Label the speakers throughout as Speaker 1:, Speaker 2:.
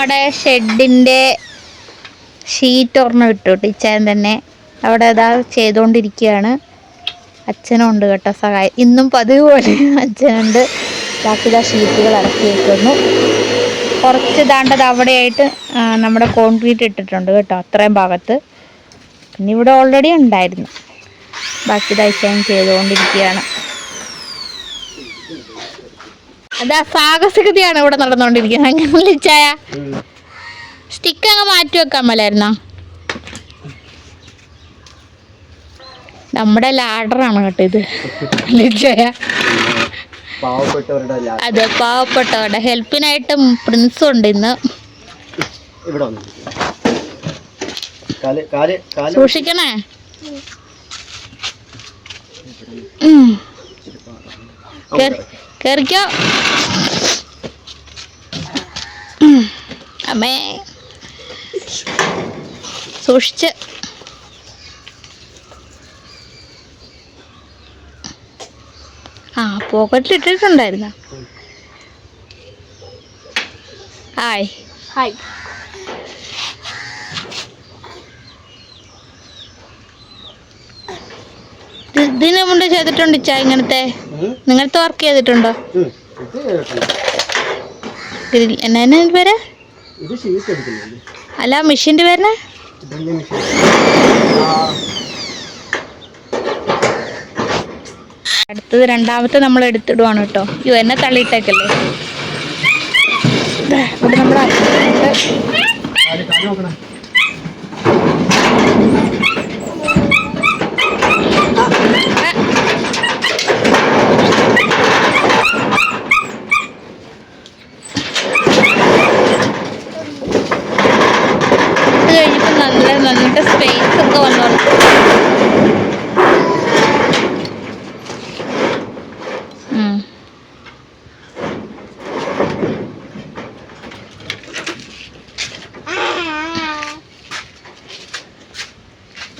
Speaker 1: നമ്മുടെ ഷെഡിന്റെ ഷീറ്റ് ഒരെണ്ണം ഇട്ടു. ടീച്ചാൻ തന്നെ അവിടെ ഇതാ ചെയ്തുകൊണ്ടിരിക്കുകയാണ്. അച്ഛനും ഉണ്ട് കേട്ടോ സഹായം. ഇന്നും പതിവ് പോലെ അച്ഛനുണ്ട്. ബാക്കി ഇതാ ഷീറ്റുകൾ ഇറക്കി വെക്കുന്നു. കുറച്ച് ദാണ്ടത് അവിടെയായിട്ട് നമ്മുടെ കോൺക്രീറ്റ് ഇട്ടിട്ടുണ്ട് കേട്ടോ അത്രയും ഭാഗത്ത്. പിന്നെ ഇവിടെ ഓൾറെഡി ഉണ്ടായിരുന്നു. ബാക്കി ദൈശം ചെയ്തുകൊണ്ടിരിക്കുകയാണ്. അതാ സാഹസികതയാണ് ഇവിടെ നടന്നുകൊണ്ടിരിക്കുന്നത്. അങ്ങനെ ചായ സ്റ്റിക്ക് അങ്ങ് മാറ്റി വെക്കാൻ മേലായിരുന്നോ നമ്മുടെ ലാഡറാണ് കേട്ടോ ഇത്. ലിജയ അതെ പാവപ്പെട്ടവരുടെ. ഹെൽപ്പിനായിട്ട് പ്രിൻസും ഉണ്ട് ഇന്ന്. സൂക്ഷിക്കണേ? ഉം. കേറി- കേറിക്കോ. അമ്മേ. സൂക്ഷിച്ച്. ആ പോക്കറ്റിൽ ഇട്ടിട്ടുണ്ടായിരുന്ന? ഹായ്. ഹായ്. ഇതിനെ മുണ്ട് ചെയ്തിട്ടുണ്ട് ഇച്ച ഇങ്ങനത്തെ. നിങ്ങളത്തെ വർക്ക് ചെയ്തിട്ടുണ്ടോ.
Speaker 2: ഇത്
Speaker 1: ഗ്രിൽ പേര്?
Speaker 2: ഇത്
Speaker 1: അല്ല മെഷീന്റെ പേരിന് അടുത്തത് രണ്ടാമത്തെ നമ്മൾ എടുത്തിടുവാണ് കേട്ടോ. അയ്യോ എന്നെ തള്ളിയിട്ടേക്കല്ലേ? ഇവിടെ നമ്മൾ
Speaker 2: കാൽ കാൽ നോക്കണം
Speaker 1: ഇത് കഴിഞ്ഞപ്പോൾ നല്ല നന്നിട്ട് സ്പേസ് ഒക്കെ വന്നു ഉം. ഇപ്പൊ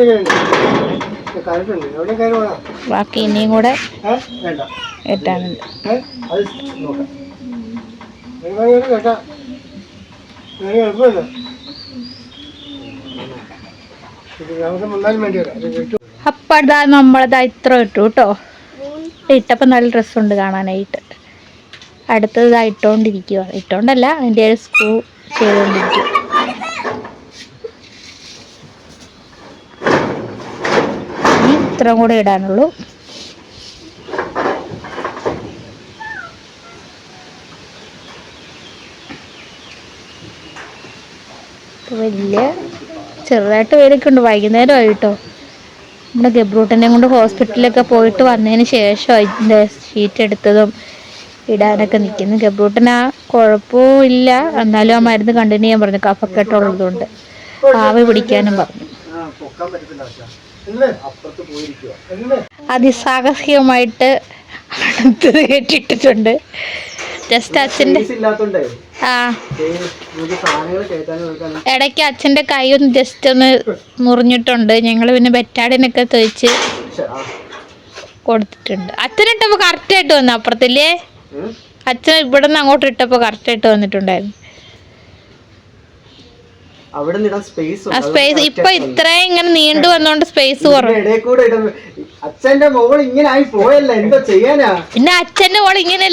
Speaker 1: വരാം. ഇനിയും കൂടെ
Speaker 2: എട്ടാനുണ്ട് അതാ
Speaker 1: നമ്മളതാ ഇത്ര ഇട്ടു കേട്ടോ ഇട്ടപ്പോ നല്ല ഡ്രസ്സുണ്ട് കാണാനായിട്ട്. അടുത്തത് ഇട്ടോണ്ടിരിക്കുക ഇട്ടോണ്ടല്ല അതിന്റെ ഒരു സ്ക്രൂ ചെയ്തുകൊണ്ടിരിക്കുക ഇത്രയും കൂടെ ഇടാനുള്ളൂ. വലിയ ചെറുതായിട്ട് വേലൊക്കെയുണ്ട് വൈകുന്നേരമായി കേട്ടോ നമ്മുടെ ഗബ്രൂട്ടനെ കൊണ്ട് ഹോസ്പിറ്റലിലൊക്കെ പോയിട്ട് വന്നതിന് ശേഷം ഇതിന്റെ ഷീറ്റ് എടുത്തതും ഇടാനൊക്കെ നിൽക്കുന്നു ഗബ്രൂട്ടന് ആ കുഴപ്പവും ഇല്ല. എന്നാലും ആ മരുന്ന് കണ്ടിന്യൂ ചെയ്യാൻ പറഞ്ഞു. കഫക്കെട്ടുള്ളതുകൊണ്ട്. ആവി പിടിക്കാനും പറഞ്ഞു. അതിസാഹസികമായിട്ട് അടുത്തത് കേട്ടിട്ടിട്ടുണ്ട്. ജസ്റ്റ്
Speaker 2: അച്ഛന്റെ
Speaker 1: ആ. ഇടയ്ക്ക് അച്ഛന്റെ കൈ ഒന്ന് ജസ്റ്റ് ഒന്ന് മുറിഞ്ഞിട്ടുണ്ട്. ഞങ്ങൾ പിന്നെ ബെറ്റാടിനൊക്കെ തേച്ച്. കൊടുത്തിട്ടുണ്ട്. അച്ഛനിട്ടപ്പോൾ കറക്റ്റായിട്ട് വന്നു അപ്പുറത്തില്ലേ? അച്ഛൻ ഇവിടെ നിന്ന് അങ്ങോട്ട് ഇട്ടപ്പോൾ കറക്റ്റായിട്ട് വന്നിട്ടുണ്ടായിരുന്നു.
Speaker 2: അവിടെ ഇടാൻ സ്പേസ്
Speaker 1: സ്പേസ് ഇപ്പൊ ഇത്രയും ഇങ്ങനെ നീണ്ടു വന്നോണ്ട് സ്പേസ് കുറവ്.
Speaker 2: അച്ഛന്റെ മോൾ ഇങ്ങനെ ആയി പോയല്ല? എന്താ ചെയ്യാനാ?
Speaker 1: പിന്നെ അച്ഛന്റെ മോൾ ഇങ്ങനെ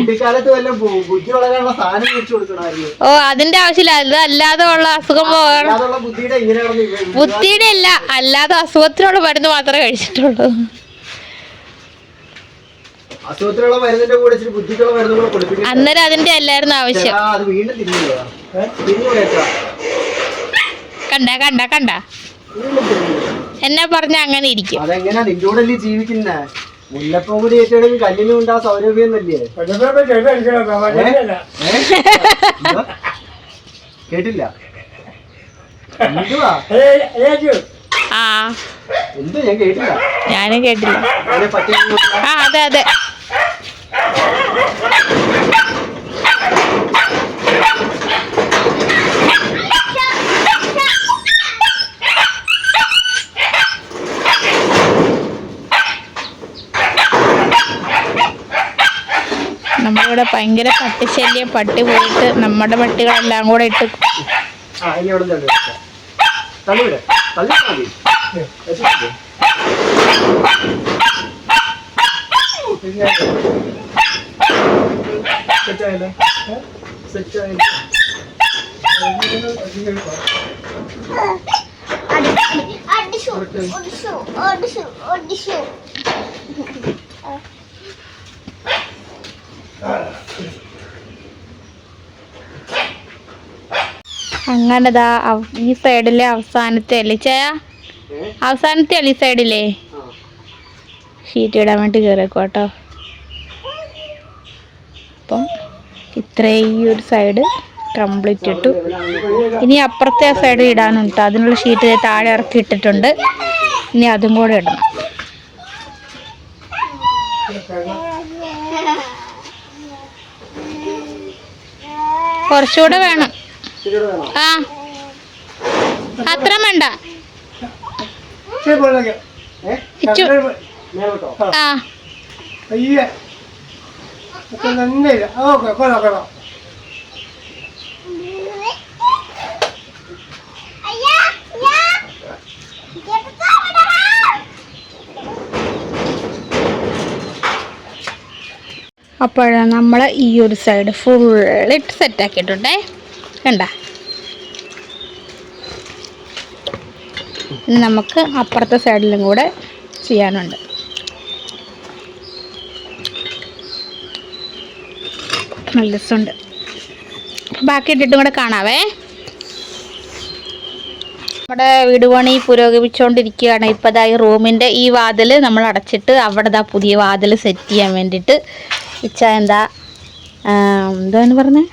Speaker 2: കുട്ടിക്കാലത്ത് വല്ല ബുദ്ധി വളരാനുള്ള സാധനം വെച്ചു കൊടുക്കണമായിരുന്നു.
Speaker 1: ഓ അതിന്റെ ആവശ്യമില്ല. അത് അല്ലാതെ ഉള്ള അസുഖം
Speaker 2: ബുദ്ധിയുടെ
Speaker 1: ബുദ്ധിയുടെ അല്ല അല്ലാതെ അസുഖത്തിനുള്ള മരുന്ന് മാത്രമേ കഴിച്ചിട്ടുള്ളൂ.
Speaker 2: അസുഖത്തിനുള്ള മരുന്നിന്റെ കൂടെ ഇച്ചിരി ബുദ്ധിക്കുള്ള
Speaker 1: അന്നേരം അതിന്റെ അല്ലായിരുന്നു ആവശ്യം.
Speaker 2: അത് വീണ്ടും തിരിഞ്ഞു തിരിഞ്ഞു
Speaker 1: കണ്ട കണ്ട കണ്ട. എന്നെ പറഞ്ഞ അങ്ങനെ ഇരിക്കും.
Speaker 2: അതെങ്ങനാ ജീവിക്കുന്നേ? മുല്ലപ്പം കൂടി ഏറ്റെടുക്കും കല്ലിനും ഉണ്ടാ?
Speaker 3: കേട്ടില്ല. എന്തുവാ?
Speaker 1: ആ.
Speaker 3: എന്ത് ഞാൻ കേട്ടില്ല.
Speaker 1: ഞാനും കേട്ടില്ല. ആ അതെ അതെ. നമ്മളിവിടെ ഭയങ്കര പട്ടിശല്യം പട്ടി പോയിട്ട് നമ്മുടെ പട്ടികളെല്ലാം കൂടെ ഇട്ട്
Speaker 3: വെച്ചിട്ട് സെറ്റായല്ലോ സെറ്റായല്ലോ
Speaker 4: അടിച്ചു.
Speaker 1: അങ്ങനെതാ ഈ സൈഡിലെ അവസാനത്തെ അല്ലേ? ചേ അവസാനത്തെ അല്ലേ ഈ സൈഡിലെ ഷീറ്റ് ഇടാൻ വേണ്ടി കയറിക്കോട്ടോ അപ്പം ഇത്രേ ഈ ഒരു സൈഡ് കംപ്ലീറ്റ് ഇട്ടു. ഇനി അപ്പുറത്തെ സൈഡ് ഇടാനുണ്ട് അതിനുള്ള ഷീറ്റ് താഴെ ഇറക്കി ഇട്ടിട്ടുണ്ട്. ഇനി അതും കൂടെ ഇടണം. കുറച്ചുകൂടെ വേണോ. ആ. അത്ര ഇച്ചു. ആ.
Speaker 2: അയ്യേ. ഓക്കെ കൊള്ളാം കൊള്ളാം.
Speaker 1: അപ്പോഴാണ് നമ്മൾ ഈ ഒരു സൈഡ് ഫുള്ളിട്ട് സെറ്റാക്കിയിട്ടുണ്ടേ കണ്ട. നമുക്ക് അപ്പുറത്തെ സൈഡിലും കൂടെ ചെയ്യാനുണ്ട്. നല്ല രസമുണ്ട്. ബാക്കി ഇട്ടിട്ടും കൂടെ കാണാവേ. നമ്മുടെ വീട് പണി പുരോഗമിച്ചുകൊണ്ടിരിക്കുകയാണ് ഇപ്പോൾ ഈ റൂമിന്റെ ഈ വാതിൽ നമ്മൾ അടച്ചിട്ട് അവിടെ ഇതാ പുതിയ വാതിൽ സെറ്റ് ചെയ്യാൻ വേണ്ടിയിട്ട്. ഇച്ച എന്താ എന്താണ് പറഞ്ഞത്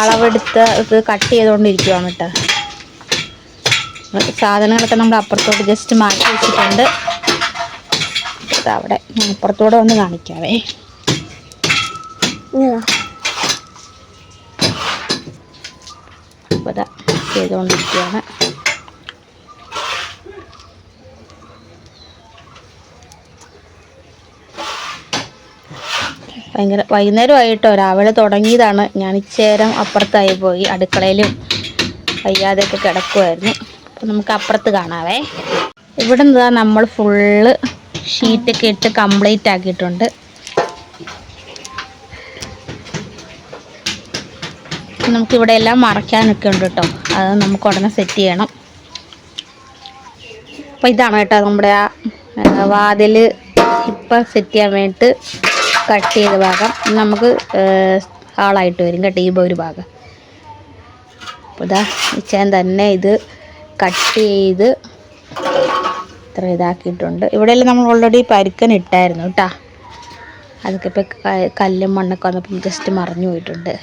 Speaker 1: അളവെടുത്ത് ഇത് കട്ട് ചെയ്തുകൊണ്ടിരിക്കുകയാണ് കേട്ടോ സാധനങ്ങളൊക്കെ നമ്മൾ അപ്പുറത്തോട്ട് ജസ്റ്റ് മാറ്റി വെച്ചിട്ടുണ്ട്. അവിടെ. ഞാൻ അപ്പുറത്തൂടെ ഒന്ന് കാണിക്കാവേ. അപ്പോൾ ചെയ്തുകൊണ്ടിരിക്കുകയാണ് ഭയങ്കര വൈകുന്നേരമായിട്ടോ. രാവിലെ തുടങ്ങിയതാണ്. ഞാൻ ഇച്ചേരം അപ്പുറത്തായി പോയി. അടുക്കളയിലും വയ്യാതെയൊക്കെ കിടക്കുമായിരുന്നു അപ്പം നമുക്ക് അപ്പുറത്ത് കാണാവേ. ഇവിടെ നിന്നാ നമ്മൾ ഫുള്ള് ഷീറ്റൊക്കെ ഇട്ട് കംപ്ലീറ്റ് ആക്കിയിട്ടുണ്ട്. നമുക്കിവിടെ എല്ലാം മറയ്ക്കാനൊക്കെ ഉണ്ട് കേട്ടോ. അത് നമുക്ക് ഉടനെ സെറ്റ് ചെയ്യണം. അപ്പോൾ ഇതാണ് കേട്ടോ നമ്മുടെ ആ വാതിൽ ഇപ്പം സെറ്റ് ചെയ്യാൻ വേണ്ടിയിട്ട് കട്ട് ചെയ്ത ഭാഗം നമുക്ക് ഹാളായിട്ട് വരും കട്ട് ചെയ്യുമ്പോൾ ഒരു ഭാഗം. അപ്പോൾ ഇതാ ഇച്ചാൻ തന്നെ ഇത് കട്ട് ചെയ്ത് ഇത്ര ഇതാക്കിയിട്ടുണ്ട്. ഇവിടെയെല്ലാം നമ്മൾ ഓൾറെഡി പരുക്കൻ ഇട്ടായിരുന്നു കേട്ടോ. അതൊക്കെ ഇപ്പോൾ കല്ലും മണ്ണൊക്കെ വന്നപ്പം ജസ്റ്റ് മറിഞ്ഞു പോയിട്ടുണ്ട്.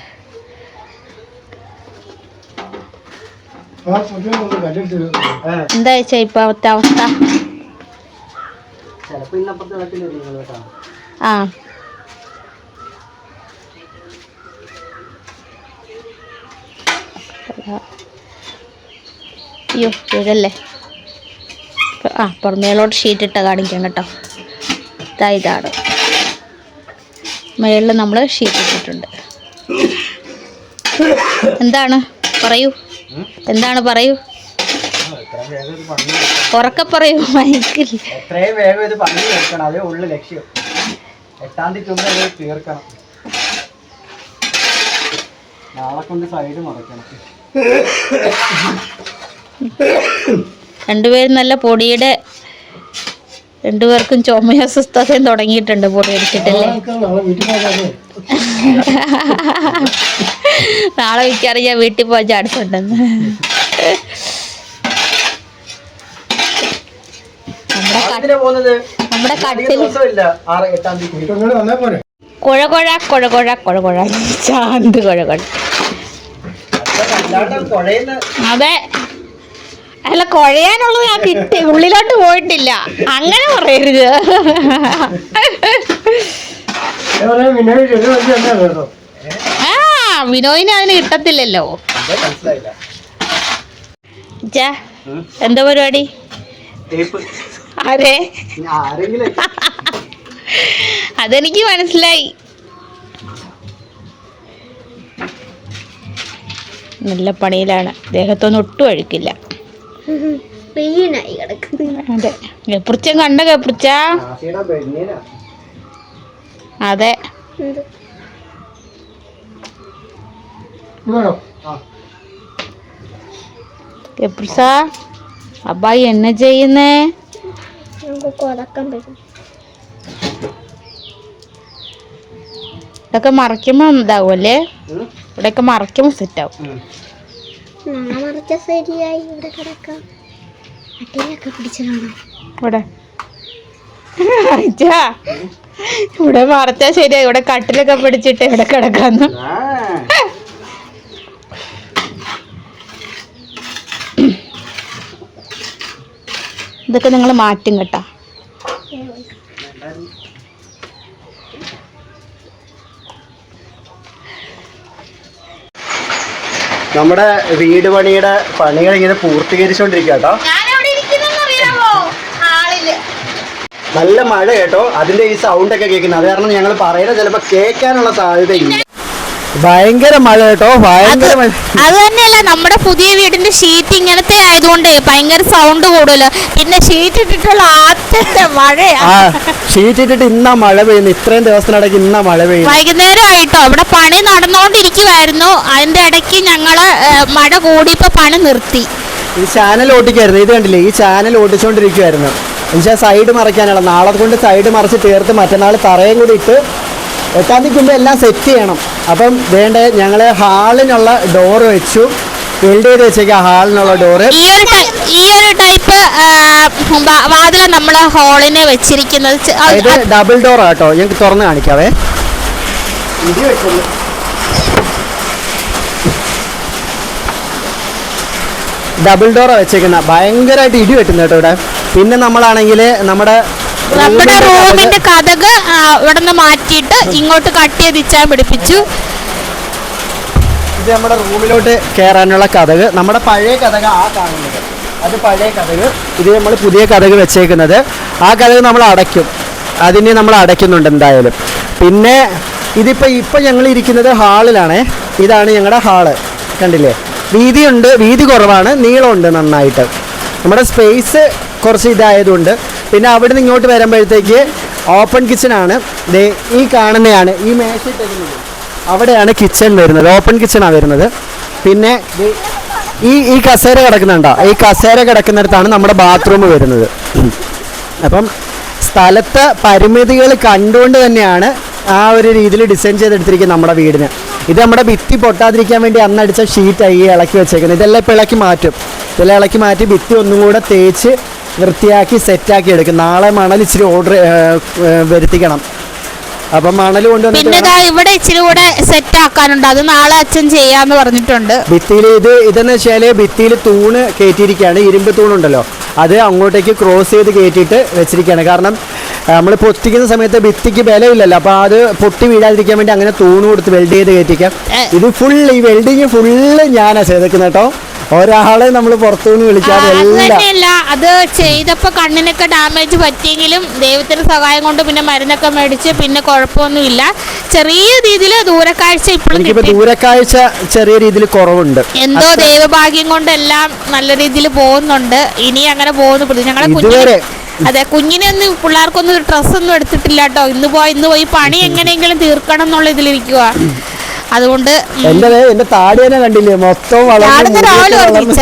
Speaker 1: എന്താ വെച്ചാ ഇപ്പോഴത്തെ അവസ്ഥ? ആ. അയ്യോ വീഴല്ലേ ആ പുറമേലോട്ട് ഷീറ്റ് ഇട്ട കാണിക്കാം കേട്ടോ. ഇതാ ഇതാണ്. മേളിൽ നമ്മൾ ഷീറ്റ് ഇട്ടിട്ടുണ്ട്. എന്താണ്? പറയൂ. എന്താണ് പറയൂ? ഉറക്കെ പറയൂ മൈക്കിൽ.
Speaker 3: എത്രയും വേഗം ഇത് പണി തീർക്കണം. അതേ ഉള്ളു ലക്ഷ്യം. എട്ടാം തീയതി തീർക്കണം. നാളെ കൊണ്ട് സൈഡ് മറക്കണം.
Speaker 1: രണ്ടുപേരും നല്ല പൊടിയുടെ രണ്ടുപേർക്കും ചുമയും അസ്വസ്ഥതയും തുടങ്ങിയിട്ടുണ്ട് പൊടി അടിച്ചിട്ടല്ലേ?
Speaker 2: നാളെ വീട്ടിൽ
Speaker 1: ഞാൻ വീട്ടിൽ പോയി ചാടിച്ചുണ്ടെന്ന് നമ്മുടെ നമ്മുടെ കട്ടിൽ
Speaker 3: കുഴകുഴ കുഴകുഴ തീയതി
Speaker 2: വീട്ടിൽ കൂടെ വന്നാൽ പോരെ
Speaker 1: കുഴ കുഴ കുഴ കുഴ കുഴ കുഴ ചാന്ത് കുഴ കുഴ
Speaker 3: അത്ര അല്ലാണ്ട് പുഴയിന്ന്
Speaker 5: അതെ അല്ല കുഴയാനുള്ളത് ഞാൻ കിട്ടി. ഉള്ളിലോട്ട് പോയിട്ടില്ല അങ്ങനെ പറയരുത് ആ വിനോദിന് അതിന് കിട്ടത്തില്ലല്ലോ.
Speaker 3: എന്താ
Speaker 5: ജാ എന്താ പരിപാടി?
Speaker 3: ആരെ?
Speaker 5: അതെ
Speaker 3: ആരെങ്കിലും
Speaker 5: അതെനിക്ക് മനസ്സിലായി. നല്ല പണിയിലാണ്. ദേഹത്തൊന്നും ഒട്ടും അഴുക്കില്ല. അതെ. ഗപ്രിച്ചൻ കണ്ട
Speaker 3: കെപ്പുറിച്ച?
Speaker 5: അതെ. ഗപ്രിച്ച അബ്ബായി എന്നെ ചെയ്യുന്നേ?
Speaker 4: നമുക്ക് കൊതക്കാൻ പറ്റും
Speaker 5: ഇതൊക്കെ മറിക്കുമ്പോ ഇതാവും
Speaker 3: അല്ലേ
Speaker 5: ഇവിടെയൊക്കെ മറയ്ക്കുമ്പോ സെറ്റാവും.
Speaker 4: മറിച്ച ശരിയായി ഇവിടെ കിടക്കാം. അട്ടിയിലൊക്കെ പിടിച്ചതാണോ
Speaker 5: ഇവിടെ. ഇവിടെ മറച്ചാ ശരിയാ ഇവിടെ കട്ടിലൊക്കെ പിടിച്ചിട്ട് ഇവിടെ കിടക്കാന്ന്.
Speaker 3: ആ.
Speaker 5: ഇതൊക്കെ നിങ്ങൾ മാറ്റും കേട്ടാ.
Speaker 3: നമ്മുടെ വീട് പണിയുടെ പണികൾ ഇങ്ങനെ പൂർത്തീകരിച്ചോണ്ടിരിക്കട്ടോ കേട്ടോ നല്ല മഴ കേട്ടോ അതിന്റെ ഈ സൗണ്ട് ഒക്കെ കേൾക്കുന്നത്. അത് കാരണം ഞങ്ങൾ പറയുന്നത് ചിലപ്പോ കേൾക്കാനുള്ള സാധ്യതയില്ല ഭയങ്കര മഴ കേട്ടോ ഭയങ്കര മഴ.
Speaker 5: അത് തന്നെയല്ല നമ്മുടെ പുതിയ വീടിന്റെ ഷീറ്റ് ഇങ്ങനത്തെ ആയതുകൊണ്ട് ഭയങ്കര സൗണ്ട് കൂടുതൽ. പിന്നെ ഷീറ്റ് ഇട്ടിട്ടുള്ള ആദ്യത്തെ മഴയാ.
Speaker 3: ഷീറ്റ് ഇട്ടിട്ട് ഇന്ന മഴ പെയ്യുന്നു? ഇത്രയും ദിവസത്തിനിടയ്ക്ക് ഇന്ന മഴ പെയ്യുന്നു?
Speaker 5: വൈകുന്നേരം ആയിട്ടോ ഇവിടെ പണി നടന്നുകൊണ്ടിരിക്കുവായിരുന്നു അതിന്റെ ഇടയ്ക്ക് ഞങ്ങൾ മഴ കൂടിയപ്പോ പണി നിർത്തി.
Speaker 3: ഈ ചാനൽ ഓട്ടിക്കായിരുന്നു. ഇത് കണ്ടില്ലേ? ഈ ചാനൽ ഓടിച്ചുകൊണ്ടിരിക്കുവായിരുന്നു എന്നുവെച്ചാൽ സൈഡ് മറയ്ക്കാനുള്ള നാളെ കൊണ്ട് സൈഡ് മറിച്ച് തീർത്ത് മറ്റന്നാൾ തറയും കൂടി ഇട്ട് എട്ടാം തീയതിക്ക് മുമ്പ് എല്ലാം സെറ്റ് ചെയ്യണം. അപ്പം വേണ്ട ഞങ്ങൾ ഹാളിനുള്ള ഡോറ് വെച്ചു. വെൽഡ് ചെയ്ത് വെച്ചേക്കാം ഹാളിനുള്ള ഡോറ്
Speaker 5: ഈ ഒരു ഈ ഒരു ടൈപ്പ് വാതിൽ നമ്മൾ ഹോളിന് വെച്ചിരിക്കുന്നത്
Speaker 3: ഇത് ഡബിൾ ഡോർ ആട്ടോ ഞങ്ങൾക്ക് തുറന്ന് കാണിക്കാവേ. ഡബിൾ ഡോറാണ് വെച്ചേക്കുന്ന. ഭയങ്കരമായിട്ട് ഇടി വെട്ടുന്നു കേട്ടോ ഇവിടെ. പിന്നെ നമ്മളാണെങ്കിൽ നമ്മുടെ
Speaker 5: നമ്മുടെ
Speaker 3: റൂമിന്റെ
Speaker 5: റൂമിന്റെ കഥക് ഇവിടെ നിന്ന് മാറ്റിയിട്ട് ഇങ്ങോട്ട് കട്ട് ചെയ്ത് ഇച്ചാൻ പിടിപ്പിച്ചു.
Speaker 3: ഇത് നമ്മുടെ റൂമിലോട്ട് കയറാനുള്ള കഥക്. നമ്മുടെ പഴയ കഥക ആ കാണുന്നത്. അത് പഴയ കഥക്. ഇത് നമ്മൾ പുതിയ കഥക് വെച്ചേക്കുന്നത്. ആ കഥക് നമ്മൾ അടയ്ക്കും. അതിനെ നമ്മൾ അടയ്ക്കുന്നുണ്ട് എന്തായാലും. പിന്നെ ഇതിപ്പോൾ ഇപ്പോൾ ഞങ്ങൾ ഇരിക്കുന്നത് ഹാളിലാണേ. ഇതാണ് ഞങ്ങളുടെ ഹാൾ. കണ്ടില്ലേ? വീതിയുണ്ട് വീതി കുറവാണ് നീളമുണ്ട് നന്നായിട്ട്. നമ്മുടെ സ്പേസ് കുറച്ച് ഇതായതുകൊണ്ട് പിന്നെ അവിടെ നിന്ന് ഇങ്ങോട്ട് വരുമ്പോഴത്തേക്ക് ഓപ്പൺ കിച്ചൺ ദേ ഈ കാണുന്നതാണ് ഈ മേശ അവിടെയാണ് കിച്ചൺ വരുന്നത്. ഓപ്പൺ കിച്ചണാണ് വരുന്നത്. പിന്നെ ഈ ഈ കസേര കിടക്കുന്നുണ്ടോ? ഈ കസേര കിടക്കുന്നിടത്താണ് നമ്മുടെ ബാത്റൂം വരുന്നത്. അപ്പം സ്ഥലത്തെ പരിമിതികൾ കണ്ടുകൊണ്ട് തന്നെയാണ് ആ ഒരു രീതിയിൽ ഡിസൈൻ ചെയ്തെടുത്തിരിക്കുന്നത് നമ്മുടെ വീടിന്. ഇത് നമ്മുടെ ഭിത്തി പൊട്ടാതിരിക്കാൻ വേണ്ടി അന്ന് അടിച്ച ഷീറ്റായി ഇളക്കി വെച്ചേക്കുന്നത്. ഇതെല്ലാം ഇപ്പോൾ ഇളക്കി മാറ്റും. ഇതെല്ലാം ഇളക്കി മാറ്റി ഭിത്തി ഒന്നും കൂടെ തേച്ച് വൃത്തിയാക്കി സെറ്റാക്കി എടുക്കും. നാളെ മണൽ ഇച്ചിരി ഓർഡർ വരുത്തിക്കണം. അപ്പൊ മണൽ കൊണ്ടുവന്നിട്ട്
Speaker 5: പിന്നെ ഇവിടെ ഇച്ചിരി കൂടെ സെറ്റ് ആക്കാനുണ്ട്. അത് നാളെ അച്ഛൻ ചെയ്യാന്ന് പറഞ്ഞിട്ടുണ്ട്.
Speaker 3: ഭിത്തിയിൽ ഇത് ഇതെന്ന് വെച്ചാൽ ഭിത്തിയിൽ തൂണ് കയറ്റിയിരിക്കുകയാണ് ഇരുമ്പ് തൂണുണ്ടല്ലോ. അത് അങ്ങോട്ടേക്ക് ക്രോസ് ചെയ്ത് കയറ്റിയിട്ട് വെച്ചിരിക്കുകയാണ്. കാരണം നമ്മൾ പൊത്തിക്കുന്ന സമയത്ത് ഭിത്തിക്ക് ബലമില്ലല്ലോ. അപ്പോൾ അത് പൊട്ടി വീഴാതിരിക്കാൻ വേണ്ടി അങ്ങനെ തൂണ് കൊടുത്ത് വെൽഡ് ചെയ്ത് കയറ്റിക്കാം ഇത് ഫുൾ ഈ വെൽഡിങ് ഫുള്ള് ഞാനാണ് ചെയ്തേക്കുന്നത് കേട്ടോ. ഒരാളെ നമ്മൾ പുറത്തുനിന്ന് വിളിക്കാതെ
Speaker 5: അത്
Speaker 3: എല്ലാം
Speaker 5: അത് ചെയ്തപ്പോ കണ്ണിനൊക്കെ ഡാമേജ് പറ്റിയെങ്കിലും ദൈവത്തിന്റെ സഹായം കൊണ്ട് പിന്നെ മരുന്നൊക്കെ മേടിച്ച് പിന്നെ കുഴപ്പമൊന്നുമില്ല. ചെറിയ രീതിയിൽ ദൂരക്കാഴ്ച ഇപ്പോഴും
Speaker 3: ദൂരക്കാഴ്ച ചെറിയ രീതിയിൽ കുറവുണ്ട്.
Speaker 5: എന്തോ ദൈവഭാഗ്യം കൊണ്ടെല്ലാം നല്ല രീതിയിൽ പോകുന്നുണ്ട്. ഇനി അങ്ങനെ പോകുന്നു. ഞങ്ങളെ കുഞ്ഞിനെ അതെ കുഞ്ഞിനെ ഒന്ന് പിള്ളേർക്കൊന്നും ഡ്രസ്സൊന്നും എടുത്തിട്ടില്ല കേട്ടോ. ഇന്ന് പോയി ഇന്ന് പോയി പണി എങ്ങനെയെങ്കിലും തീർക്കണം എന്നുള്ള ഇതിലിരിക്കുക അതുകൊണ്ട്
Speaker 3: എന്റെ താടി തന്നെ കണ്ടില്ലേ? മൊത്തം
Speaker 5: ഞാനിന്ന് രാവിലെ
Speaker 3: വളർന്ന്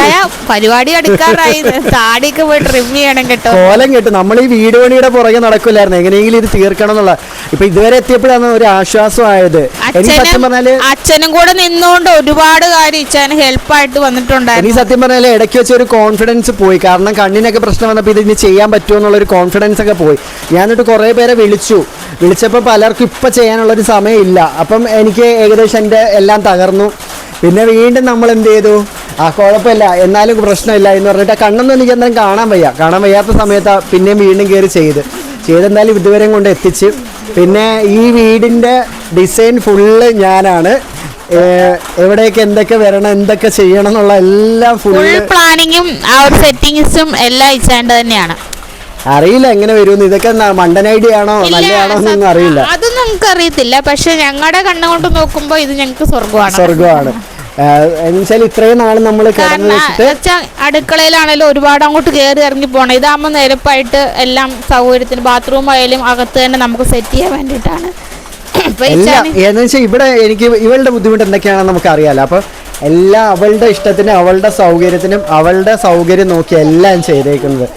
Speaker 5: പരിപാടി എടുക്കാറായി. താടിയൊക്കെ പോയി ട്രിം ചെയ്യണം കേട്ടോ.
Speaker 3: കോലം കേട്ടു. നമ്മൾ ഈ വീട് പണിയുടെ പുറകെ നടക്കില്ലായിരുന്നു. എങ്ങനെയെങ്കിലും ഇത് തീർക്കണം എന്നുള്ള ഇപ്പൊ ഇതുവരെ എത്തിയപ്പോഴാണ് ഒരു ആശ്വാസമായത്. എനിക്ക് സത്യം
Speaker 5: അച്ഛനും
Speaker 3: പറഞ്ഞാൽ
Speaker 5: അച്ഛനും കൂടെ നിന്നുകൊണ്ട് ഒരുപാട് കാര്യം ഹെൽപ്പ് ആയിട്ട്
Speaker 3: എനിക്ക്
Speaker 5: വന്നിട്ടുണ്ടായിരുന്നു
Speaker 3: സത്യം പറഞ്ഞാൽ ഇടയ്ക്ക് വെച്ച് ഒരു കോൺഫിഡൻസ് പോയി. കാരണം കണ്ണിനൊക്കെ പ്രശ്നം വന്നപ്പോൾ ഇത് ഇനി ചെയ്യാൻ പറ്റുമോ എന്നുള്ളൊരു കോൺഫിഡൻസ് ഒക്കെ പോയി. ഞാൻ എന്നിട്ട് കുറേ പേരെ വിളിച്ചു. വിളിച്ചപ്പോൾ പലർക്കും ഇപ്പം ചെയ്യാനുള്ളൊരു സമയമില്ല. അപ്പം എനിക്ക് ഏകദേശം എന്റെ എല്ലാം തകർന്നു. പിന്നെ വീണ്ടും നമ്മൾ എന്ത് ചെയ്തു? ആ കുഴപ്പമില്ല. എന്നാലും പ്രശ്നമില്ല എന്ന് പറഞ്ഞിട്ട് കണ്ണൊന്നും എനിക്ക് എന്തായാലും കാണാൻ വയ്യ. കാണാൻ വയ്യാത്ത സമയത്ത് പിന്നെയും വീണ്ടും കയറി ചെയ്ത്. ചെയ്തെന്തായാലും ഇതുവരെ കൊണ്ട് എത്തിച്ച്. പിന്നെ ഈ വീടിന്റെ ഡിസൈൻ ഫുള്ള് ഞാനാണ്. എവിടെയൊക്കെ എന്തൊക്കെ വരണം എന്തൊക്കെ ചെയ്യണം എന്നുള്ള എല്ലാം
Speaker 5: ഫുൾ പ്ലാനിങ്ങും ആ ഒരു സെറ്റിങ്സും എല്ലാം ഇച്ചാണ്ട് തന്നെയാണ്.
Speaker 3: അറിയില്ല എങ്ങനെ വരുമെന്ന്. ഇതൊക്കെ മണ്ടൻ ഐഡിയ ആണോ? നല്ലതാണോ എന്നൊന്നും അറിയില്ല.
Speaker 5: അത് നമുക്ക് അറിയത്തില്ല. പക്ഷെ ഞങ്ങളുടെ കണ്ണുകൊണ്ട് നോക്കുമ്പോ ഇത് ഞങ്ങൾക്ക് സ്വർഗമാണ്
Speaker 3: സ്വർഗമാണ് എന്നുവെച്ചാൽ ഇത്രയും നാൾ നമ്മൾ
Speaker 5: അടുക്കളയിലാണെങ്കിലും ഒരുപാട് അങ്ങോട്ട് കയറി ഇറങ്ങി പോണേ. ഇതാകുമ്പോൾ നിരപ്പായിട്ട് എല്ലാം സൗകര്യത്തിന് ബാത്റൂം ആയാലും അകത്ത് തന്നെ നമുക്ക് സെറ്റ് ചെയ്യാൻ
Speaker 3: വേണ്ടിട്ടാണ് ഇവിടെ എനിക്ക് ഇവളുടെ ബുദ്ധിമുട്ട് എന്തൊക്കെയാണെന്ന് നമുക്ക് അറിയാലോ. അപ്പൊ എല്ലാം അവളുടെ ഇഷ്ടത്തിനും അവളുടെ സൗകര്യത്തിനും അവളുടെ സൗകര്യം നോക്കി എല്ലാം ചെയ്തേക്കുന്നത്.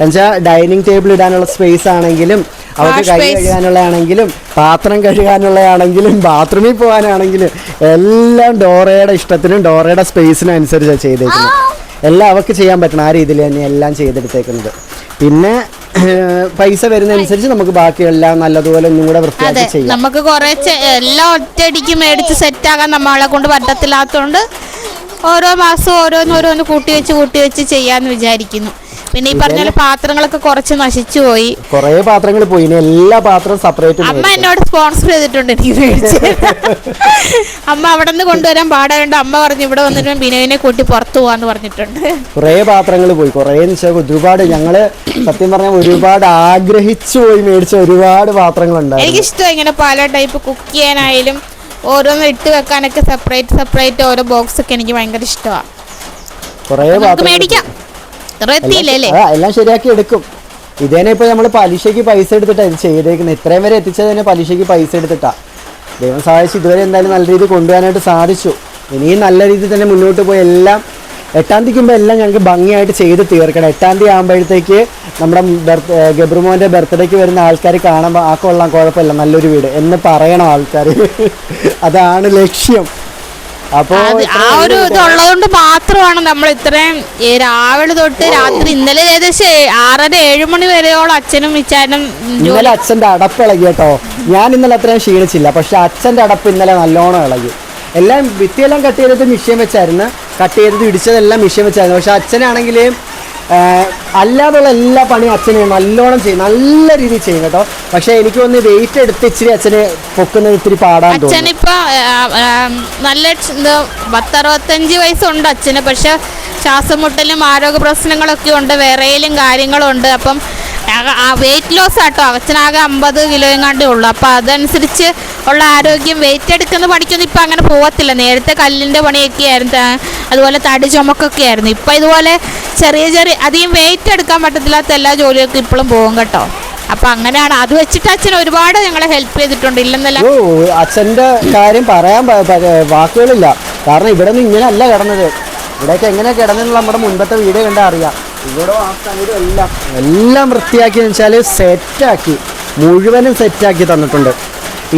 Speaker 3: എന്നുവെച്ചാൽ ഡൈനിങ് ടേബിൾ ഇടാനുള്ള സ്പേസ് ആണെങ്കിലും അവർക്ക് കൈ. കഴുകാനുള്ളതാണെങ്കിലും പാത്രം കഴുകാനുള്ളതാണെങ്കിലും ബാത്റൂമിൽ പോകാനാണെങ്കിലും എല്ലാം ഡോറയുടെ ഇഷ്ടത്തിനും ഡോറയുടെ സ്പേസിനും അനുസരിച്ചാണ് ചെയ്തേക്കുന്നത് എല്ലാം അവർക്ക് ചെയ്യാൻ പറ്റണം ആ രീതിയിൽ തന്നെ എല്ലാം ചെയ്തെടുത്തേക്കുന്നത്. പിന്നെ പൈസ വരുന്നതനുസരിച്ച് നമുക്ക് ബാക്കിയെല്ലാം നല്ലതുപോലെ ഒന്നും കൂടെ വൃത്തിയാക്കി ചെയ്യാം.
Speaker 5: നമുക്ക് കുറെ എല്ലാം ഒറ്റയടിക്ക് മേടിച്ച് സെറ്റ് ആകാൻ നമ്മളെ കൊണ്ട് പറ്റത്തില്ലാത്തതുകൊണ്ട് ഓരോ മാസവും ഓരോന്ന് ഓരോന്ന് കൂട്ടി വെച്ച് കൂട്ടി വെച്ച് ചെയ്യാന്ന് വിചാരിക്കുന്നു. പിന്നെ ഈ പറഞ്ഞ പോലെ പാത്രങ്ങളൊക്കെ കുറച്ച് നശിച്ചു പോയി.
Speaker 3: കുറേ പാത്രങ്ങൾ പോയി. ഇനി എല്ലാ പാത്രവും സെപ്പറേറ്റ്
Speaker 5: അമ്മ എന്നോട് സ്പോൺസർ ചെയ്തിട്ടുണ്ട് എനിക്ക് മേടിച്ച് അമ്മ അവിടെ നിന്ന് കൊണ്ടുവരാൻ പാടായോണ്ട് അമ്മ പറഞ്ഞു ഇവിടെ വന്നിട്ട് ബിനുവിനെ കൂട്ടി പുറത്തു പോവാന്ന് പറഞ്ഞിട്ടുണ്ട്.
Speaker 3: കുറേ പാത്രങ്ങൾ പോയി. കുറേ നിശ്ചയം ഒരുപാട് ഞങ്ങൾ സത്യം പറഞ്ഞാൽ ഒരുപാട് ആഗ്രഹിച്ചു പോയി മേടിച്ച ഒരുപാട് പാത്രങ്ങളുണ്ട്
Speaker 5: എനിക്ക് ഇഷ്ടം ഇങ്ങനെ പല ടൈപ്പ് കുക്ക് ചെയ്യാനായാലും ഓരോന്ന് ഇട്ട് വെക്കാനൊക്കെ സെപ്പറേറ്റ് സെപ്പറേറ്റ് ഓരോ ബോക്സ് ഒക്കെ എനിക്ക് ഭയങ്കര ഇഷ്ടമാണ്
Speaker 3: കുറേ
Speaker 5: മേടിക്കാം.
Speaker 3: എല്ലാം ശരിയാക്കി എടുക്കും. ഇതേനെ ഇപ്പൊ നമ്മൾ പലിശയ്ക്ക് പൈസ എടുത്തിട്ടാണ് ഇത് ചെയ്തേക്കുന്നത് ഇത്രയും വരെ എത്തിച്ചത് തന്നെ പലിശയ്ക്ക് പൈസ എടുത്തിട്ടാ. ദൈവം സഹായിച്ച് ഇതുവരെ എന്തായാലും നല്ല രീതിയിൽ കൊണ്ടുപോകാനായിട്ട് സാധിച്ചു. ഇനിയും നല്ല രീതിയിൽ തന്നെ മുന്നോട്ട് പോയി എല്ലാം എട്ടാം തീയതിക്ക് മുമ്പ് എല്ലാം ഞങ്ങൾക്ക് ഭംഗിയായിട്ട് ചെയ്ത് തീർക്കണം. എട്ടാം തീയതി ആകുമ്പോഴത്തേക്ക് നമ്മുടെ ബർത്ത് ഗബ്രുമോന്റെ ബർത്ത്ഡേക്ക് വരുന്ന ആൾക്കാർ കാണുമ്പോൾ ആ കൊള്ളാം കുഴപ്പമില്ല നല്ലൊരു വീട്. എന്ന് പറയണം ആൾക്കാർ അതാണ് ലക്ഷ്യം.
Speaker 5: ആ ഒരു ഇത് ഉള്ളതുകൊണ്ട് മാത്രമാണ് നമ്മൾ ഇത്രയും രാവിലെ തൊട്ട് രാത്രി ഇന്നലെ ഏകദേശം ആറര ഏഴ് മണി വരെയോളം അച്ഛനും ഇച്ചാനും
Speaker 3: ഇന്നലെ അച്ഛന്റെ അടപ്പ് ഇളകി കേട്ടോ. ഞാൻ ഇന്നലെ അത്രയും ക്ഷീണിച്ചില്ല. പക്ഷെ അച്ഛന്റെ അടപ്പ് ഇന്നലെ നല്ലോണം ഇളകി. എല്ലാം ഭിത്തിയെല്ലാം കട്ട് ചെയ്തത് മിഷ്യൻ വെച്ചായിരുന്നു. കട്ട് ചെയ്തത് ഇടിച്ചതെല്ലാം മിഷ്യൻ വെച്ചായിരുന്നു. പക്ഷെ അച്ഛനാണെങ്കിൽ അല്ലാതുള്ള എല്ലാ പണിയും അച്ഛന് നല്ലോണം ചെയ്യും. നല്ല രീതിയിൽ ചെയ്യും കേട്ടോ. പക്ഷെ എനിക്ക് ഒന്ന് വെയിറ്റ് എടുത്ത് ഇച്ചിരി അച്ഛന് പൊക്കുന്നത് ഇത്തിരി പാടാൻ
Speaker 5: അച്ഛനിപ്പോ നല്ല പത്തറുപത്തഞ്ച് വയസ്സുണ്ട് അച്ഛന്. പക്ഷെ ശ്വാസമുട്ടലും ആരോഗ്യ പ്രശ്നങ്ങളൊക്കെ ഉണ്ട്. വേറെയിലും കാര്യങ്ങളുണ്ട് അപ്പം വെയിറ്റ് ലോസ് ആട്ടോ. അച്ഛനാകെ അമ്പത് കിലോ എങ്ങാണ്ടേ ഉള്ളൂ. അപ്പോൾ അതനുസരിച്ച് ഉള്ള ആരോഗ്യം വെയിറ്റ് എടുക്കുന്ന പണിക്കൊന്നും ഇപ്പം അങ്ങനെ പോകത്തില്ല നേരത്തെ കല്ലിന്റെ പണിയൊക്കെ ആയിരുന്നു അതുപോലെ തടി ചുമക്കൊക്കെ ആയിരുന്നു. ഇപ്പം ഇതുപോലെ ചെറിയ ചെറിയ അധികം വെയിറ്റ് എടുക്കാൻ പറ്റത്തില്ലാത്ത എല്ലാ ജോലികൾക്കും ഇപ്പോഴും പോകും കേട്ടോ. അപ്പൊ അങ്ങനെയാണ്. അത് വെച്ചിട്ട് അച്ഛൻ ഒരുപാട് ഞങ്ങളെ ഹെൽപ്പ് ചെയ്തിട്ടുണ്ട്. ഇല്ലെന്നല്ല.
Speaker 3: അച്ഛന്റെ കാര്യം പറയാൻ വാക്കുകളില്ല. കാരണം ഇവിടെ നിന്ന് ഇങ്ങനെയല്ല കിടന്നത്. ഇവിടെയൊക്കെ എങ്ങനെ കിടന്നെന്നുള്ള നമ്മുടെ മുൻപത്തെ വീഡിയോ കണ്ടാൽ അറിയാം. ഇവിടെ എല്ലാം. എല്ലാം വൃത്തിയാക്കി വെച്ചാൽ സെറ്റാക്കി മുഴുവനും സെറ്റാക്കി തന്നിട്ടുണ്ട്.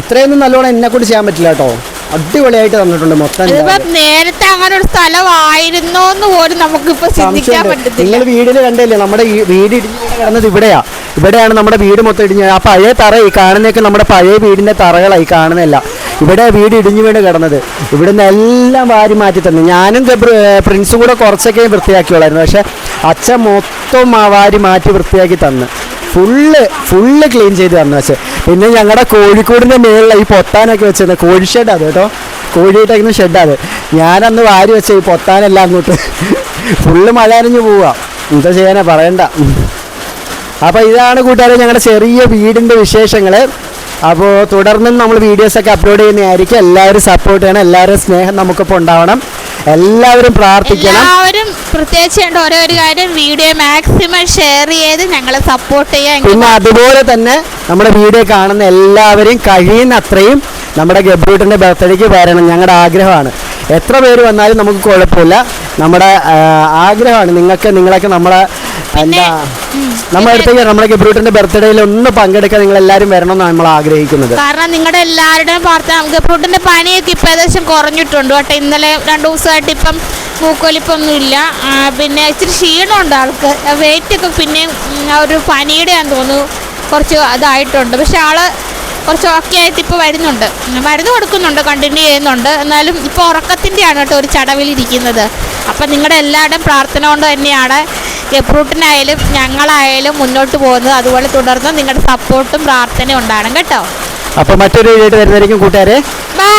Speaker 3: ഇത്രയൊന്നും നല്ലോണം എന്നെ കൊണ്ട് ചെയ്യാൻ പറ്റില്ല കേട്ടോ. അടിപൊളിയായിട്ട് തന്നിട്ടുണ്ട് മൊത്തം
Speaker 5: നേരത്തെ അങ്ങനെ ഒരു സ്ഥലമായിരുന്നു എന്ന് പോലും നമുക്കിപ്പോ ചിന്തിക്കാൻ പറ്റത്തില്ല.
Speaker 3: നിങ്ങൾ വീടിൽ കണ്ടില്ലേ നമ്മുടെ ഈ വീട് ഇടിഞ്ഞു കിടന്നത് ഇവിടെയാ. ഇവിടെയാണ് നമ്മുടെ വീട് മൊത്തം ഇടിഞ്ഞ് ആ പഴയ തറ ഈ കാണുന്നതൊക്കെ നമ്മുടെ പഴയ വീടിന്റെ തറകളായി കാണുന്നില്ല ഇവിടെ വീട് ഇടിഞ്ഞു വീണ് കിടന്നത്. ഇവിടുന്ന് എല്ലാം വാരി മാറ്റി തന്നു. ഞാനും പ്രിൻസും കൂടെ കുറച്ചൊക്കെ വൃത്തിയാക്കിയുള്ളായിരുന്നു. പക്ഷെ അച്ഛൻ മൊത്തം വാരി മാറ്റി വൃത്തിയാക്കി തന്ന്. ഫുള്ള് ഫുള്ള് ക്ലീൻ ചെയ്ത് തന്നു അച്ഛൻ. പിന്നെ ഞങ്ങളുടെ കോഴിക്കോടിന്റെ മേളിൽ ഈ പൊത്താനൊക്കെ വെച്ചത് കോഴി ഷെഡ് അത് കേട്ടോ. കോഴിയിട്ടേക്കുന്ന ഷെഡ് അത് ഞാനന്ന് വാരി വെച്ച ഈ പൊത്താനെല്ലാം അങ്ങോട്ട് ഫുള്ള് മഴ അരിഞ്ഞു പോവുക എന്താ ചെയ്യാനാ? പറയണ്ട. അപ്പോൾ ഇതാണ് കൂട്ടുകാരെ ഞങ്ങളുടെ ചെറിയ വീടിന്റെ വിശേഷങ്ങൾ അപ്പോൾ തുടർന്നും നമ്മൾ വീഡിയോസൊക്കെ അപ്ലോഡ് ചെയ്യുന്നതായിരിക്കും. എല്ലാവരും സപ്പോർട്ട് ചെയ്യണം. എല്ലാവരും സ്നേഹം നമുക്കിപ്പോൾ ഉണ്ടാവണം. എല്ലാവരും പ്രാർത്ഥിക്കണം.
Speaker 5: എല്ലാവരും പ്രത്യേകിച്ച് വേണ്ട ഓരോ ഒരു കാര്യം വീഡിയോ മാക്സിമം ഷെയർ ചെയ്ത് ഞങ്ങളെ സപ്പോർട്ട് ചെയ്യാൻ
Speaker 3: പിന്നെ അതുപോലെ തന്നെ നമ്മുടെ വീഡിയോ കാണുന്ന എല്ലാവരും കഴിയുന്ന അത്രയും നമ്മുടെ ഗബ്രൂട്ടിന്റെ ബർത്ത്ഡേക്ക് വരണം. ഞങ്ങളുടെ ആഗ്രഹമാണ്. എത്ര പേര് വന്നാലും നമുക്ക് കുഴപ്പമില്ല. നമ്മുടെ ആഗ്രഹമാണ് നിങ്ങൾക്ക് നിങ്ങളൊക്കെ നമ്മളെ എന്താ? നമ്മുടെ അടുത്തേക്ക് നമ്മുടെ ഗബ്രൂട്ടിന്റെ ബർത്ത്ഡേയിൽ ഒന്ന് പങ്കെടുക്കാൻ നിങ്ങൾ എല്ലാരും വരണം എന്നാണ് നമ്മൾ ആഗ്രഹിക്കുന്നത്.
Speaker 5: കാരണം നിങ്ങളുടെ എല്ലാവരുടെയും പ്രാർത്ഥന ഗബ്രൂട്ടിന്റെ പനിയൊക്കെ ഇപ്പം ഏകദേശം കുറഞ്ഞിട്ടുണ്ട് കേട്ടോ. ഇന്നലെ രണ്ടു ദിവസമായിട്ട് ഇപ്പം മൂക്കൊലിപ്പൊന്നും ഇല്ല പിന്നെ ഇച്ചിരി ക്ഷീണമുണ്ട് ആൾക്ക്. വെയിറ്റ് ഒക്കെ പിന്നെ ഒരു പനിയുടെ ആണെന്ന് തോന്നുന്നു. കുറച്ച് അതായിട്ടുണ്ട് പക്ഷെ ആൾ കുറച്ച് ഓക്കെ ആയിട്ട് ഇപ്പോൾ വരുന്നുണ്ട്. മരുന്ന് കൊടുക്കുന്നുണ്ട് കണ്ടിന്യൂ ചെയ്യുന്നുണ്ട്. എന്നാലും ഇപ്പോൾ ഉറക്കത്തിന്റെയാണ് കേട്ടോ ഒരു ചടവിലിരിക്കുന്നത് അപ്പം നിങ്ങളുടെ എല്ലാവരുടെയും പ്രാർത്ഥന കൊണ്ട് തന്നെയാണ് ഗപ്രൂട്ടിനായാലും ഞങ്ങളായാലും മുന്നോട്ട് പോകുന്നത് അതുപോലെ തുടർന്ന് നിങ്ങളുടെ സപ്പോർട്ടും പ്രാർത്ഥനയും ഉണ്ടാകണം കേട്ടോ.
Speaker 3: അപ്പോൾ മറ്റൊരു വീഡിയോ വരുന്നതായിരിക്കും കൂട്ടുകാരെ.
Speaker 5: ബൈ